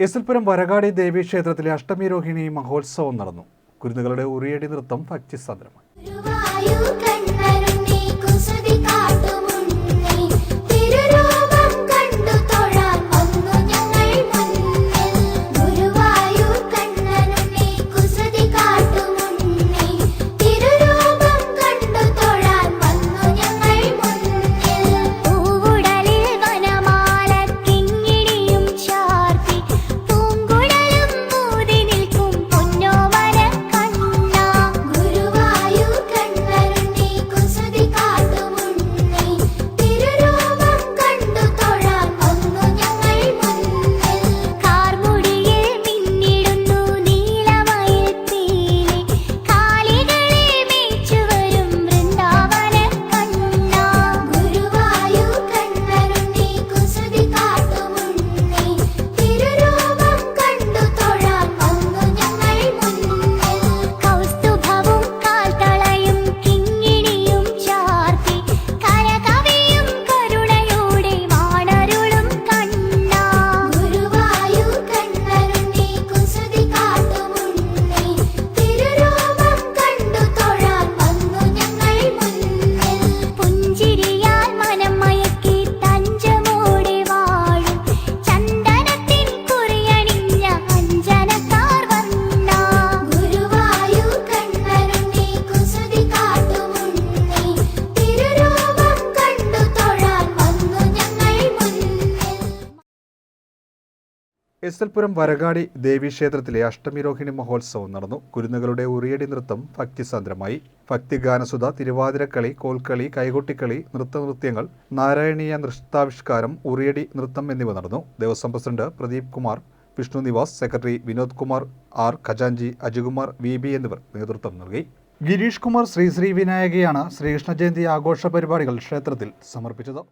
എസിൽപുരം വരകാടി ദേവീക്ഷേത്രത്തിലെ അഷ്ടമി രോഹിണി മഹോത്സവം നടന്നു. കുരുന്നുകളുടെ ഉറിയടി നൃത്തം ഭക്തിസാന്ദ്രമായി. എസ്എൽപുരം വരകാടി ദേവി ക്ഷേത്രത്തിലെ അഷ്ടമി രോഹിണി മഹോത്സവം നടന്നു. കുരുന്നുകളുടെ ഉറിയടി നൃത്തം ഭക്തിസാന്ദ്രമായി. ഭക്തിഗാനസുധ തിരുവാതിരക്കളി കോൽക്കളി കൈകൊട്ടിക്കളി നൃത്തനൃത്യങ്ങൾ നാരായണീയ നൃത്താവിഷ്കാരം ഉറിയടി നൃത്തം എന്നിവ നടന്നു. Devaswom president Pradeep Kumar Vishnu Nivas secretary Vinod Kumar R ഖജാൻജി Ajikumar V B എന്നിവർ നേതൃത്വം നൽകി. ഗിരീഷ് കുമാർ ശ്രീ ശ്രീ വിനായകയാണ് ശ്രീകൃഷ്ണ ജയന്തി ആഘോഷ പരിപാടികൾ ക്ഷേത്രത്തിൽ സമർപ്പിച്ചത്.